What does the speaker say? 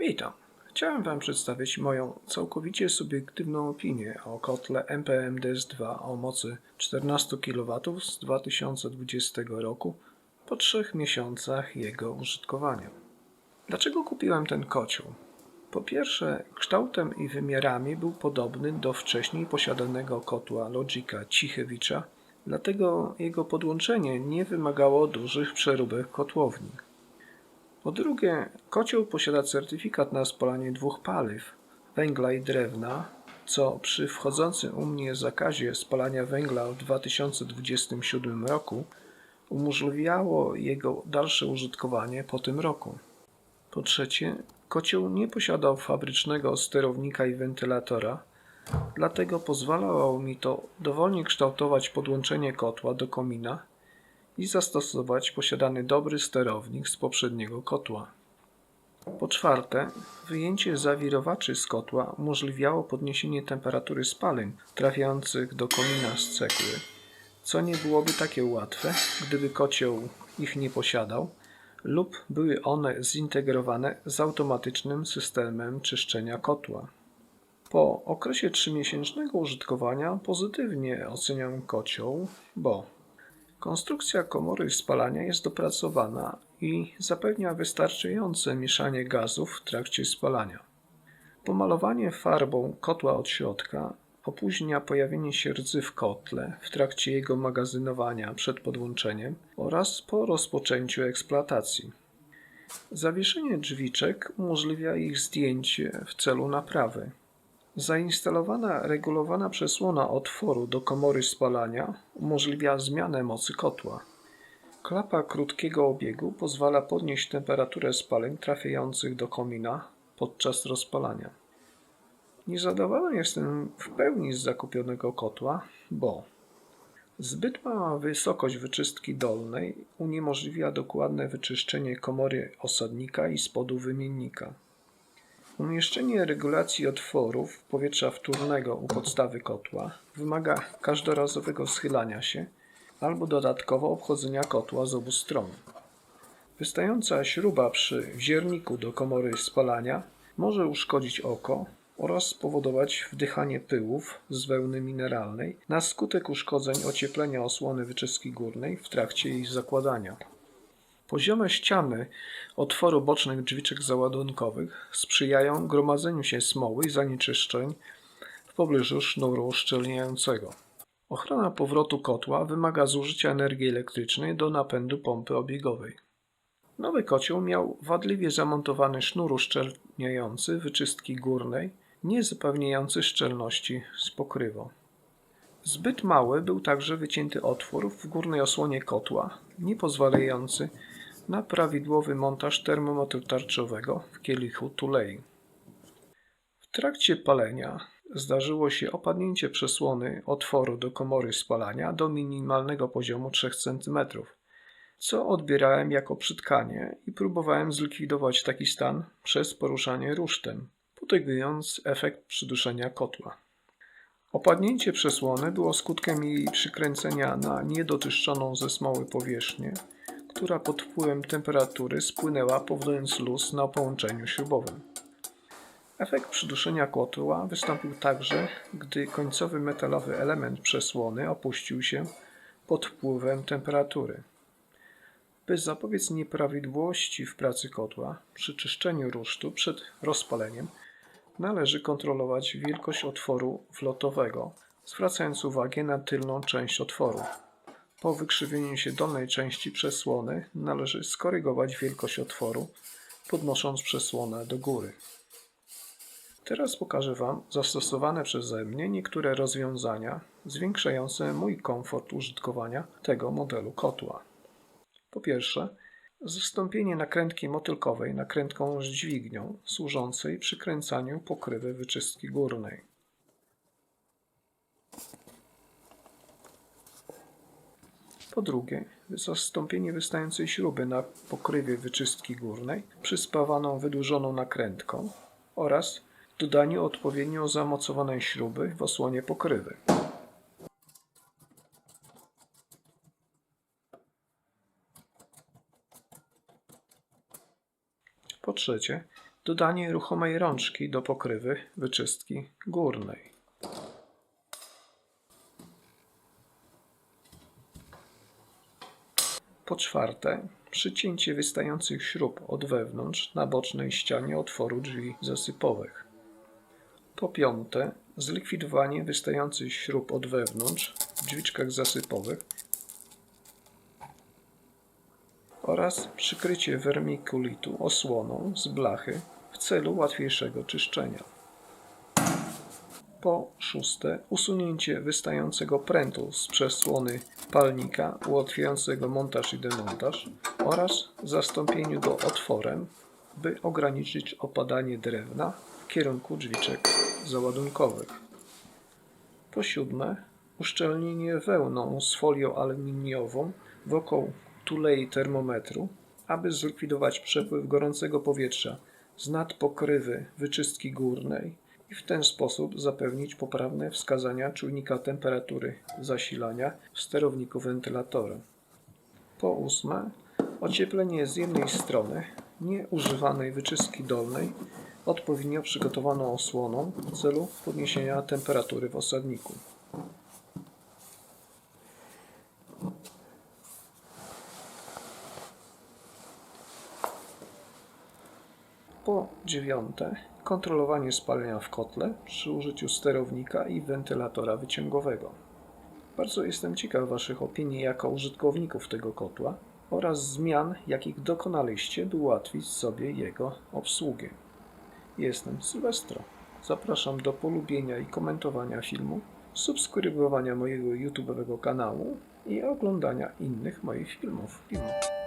Witam. Chciałem Wam przedstawić moją całkowicie subiektywną opinię o kotle MPM-DS2 o mocy 14 kW z 2020 roku po trzech miesiącach jego użytkowania. Dlaczego kupiłem ten kocioł? Po pierwsze, kształtem i wymiarami był podobny do wcześniej posiadanego kotła Logica Cichewicza, dlatego jego podłączenie nie wymagało dużych przeróbek kotłowni. Po drugie, kocioł posiada certyfikat na spalanie dwóch paliw węgla i drewna, co przy wchodzącym u mnie zakazie spalania węgla w 2027 roku umożliwiało jego dalsze użytkowanie po tym roku. Po trzecie, kocioł nie posiadał fabrycznego sterownika i wentylatora, dlatego pozwalało mi to dowolnie kształtować podłączenie kotła do komina i zastosować posiadany dobry sterownik z poprzedniego kotła. Po czwarte, wyjęcie zawirowaczy z kotła umożliwiało podniesienie temperatury spalin trafiających do komina z cegły, co nie byłoby takie łatwe, gdyby kocioł ich nie posiadał lub były one zintegrowane z automatycznym systemem czyszczenia kotła. Po okresie 3-miesięcznego użytkowania pozytywnie oceniam kocioł, bo konstrukcja komory spalania jest dopracowana i zapewnia wystarczające mieszanie gazów w trakcie spalania. Pomalowanie farbą kotła od środka opóźnia pojawienie się rdzy w kotle w trakcie jego magazynowania przed podłączeniem oraz po rozpoczęciu eksploatacji. Zawieszenie drzwiczek umożliwia ich zdjęcie w celu naprawy. Zainstalowana regulowana przesłona otworu do komory spalania umożliwia zmianę mocy kotła. Klapa krótkiego obiegu pozwala podnieść temperaturę spalin trafiających do komina podczas rozpalania. Niezadowolony jestem w pełni z zakupionego kotła, bo zbyt mała wysokość wyczystki dolnej uniemożliwia dokładne wyczyszczenie komory osadnika i spodu wymiennika. Umieszczenie regulacji otworów powietrza wtórnego u podstawy kotła wymaga każdorazowego schylania się albo dodatkowo obchodzenia kotła z obu stron. Wystająca śruba przy wzierniku do komory spalania może uszkodzić oko oraz spowodować wdychanie pyłów z wełny mineralnej na skutek uszkodzeń ocieplenia osłony wyczystki górnej w trakcie jej zakładania. Poziome ściany otworu bocznych drzwiczek załadunkowych sprzyjają gromadzeniu się smoły i zanieczyszczeń w pobliżu sznuru uszczelniającego. Ochrona powrotu kotła wymaga zużycia energii elektrycznej do napędu pompy obiegowej. Nowy kocioł miał wadliwie zamontowany sznur uszczelniający wyczystki górnej, nie zapewniający szczelności z pokrywą. Zbyt mały był także wycięty otwór w górnej osłonie kotła, nie pozwalający na prawidłowy montaż termometru tarczowego w kielichu tulei. W trakcie palenia zdarzyło się opadnięcie przesłony otworu do komory spalania do minimalnego poziomu 3 cm, co odbierałem jako przytkanie i próbowałem zlikwidować taki stan przez poruszanie rusztem, potęgując efekt przyduszenia kotła. Opadnięcie przesłony było skutkiem jej przykręcenia na niedoczyszczoną ze smoły powierzchnię, która pod wpływem temperatury spłynęła, powodując luz na połączeniu śrubowym. Efekt przyduszenia kotła wystąpił także, gdy końcowy metalowy element przesłony opuścił się pod wpływem temperatury. By zapobiec nieprawidłowości w pracy kotła przy czyszczeniu rusztu przed rozpaleniem, należy kontrolować wielkość otworu wlotowego, zwracając uwagę na tylną część otworu. Po wykrzywieniu się dolnej części przesłony należy skorygować wielkość otworu, podnosząc przesłonę do góry. Teraz pokażę Wam zastosowane przeze mnie niektóre rozwiązania zwiększające mój komfort użytkowania tego modelu kotła. Po pierwsze, zastąpienie nakrętki motylkowej nakrętką z dźwignią służącej przy kręcaniu pokrywy wyczystki górnej. Po drugie, zastąpienie wystającej śruby na pokrywie wyczystki górnej przyspawaną wydłużoną nakrętką oraz dodaniu odpowiednio zamocowanej śruby w osłonie pokrywy. Po trzecie, Dodanie ruchomej rączki do pokrywy wyczystki górnej. Po czwarte, przycięcie wystających śrub od wewnątrz na bocznej ścianie otworu drzwi zasypowych. Po piąte, zlikwidowanie wystających śrub od wewnątrz w drzwiczkach zasypowych oraz przykrycie wermikulitu osłoną z blachy w celu łatwiejszego czyszczenia. Po szóste, usunięcie wystającego prętu z przesłony palnika ułatwiającego montaż i demontaż oraz zastąpieniu go otworem, by ograniczyć opadanie drewna w kierunku drzwiczek załadunkowych. Po siódme, uszczelnienie wełną z folią aluminiową wokół tulei termometru, aby zlikwidować przepływ gorącego powietrza z nadpokrywy wyczystki górnej i w ten sposób zapewnić poprawne wskazania czujnika temperatury zasilania w sterowniku wentylatora. Po ósme, ocieplenie z jednej strony nieużywanej wyczystki dolnej odpowiednio przygotowaną osłoną w celu podniesienia temperatury w osadniku. Po dziewiąte, kontrolowanie spalania w kotle przy użyciu sterownika i wentylatora wyciągowego. Bardzo jestem ciekaw Waszych opinii jako użytkowników tego kotła oraz zmian, jakich dokonaliście, by ułatwić sobie jego obsługę. Jestem Sylwestro. Zapraszam do polubienia i komentowania filmu, subskrybowania mojego YouTube'owego kanału i oglądania innych moich filmów. filmów.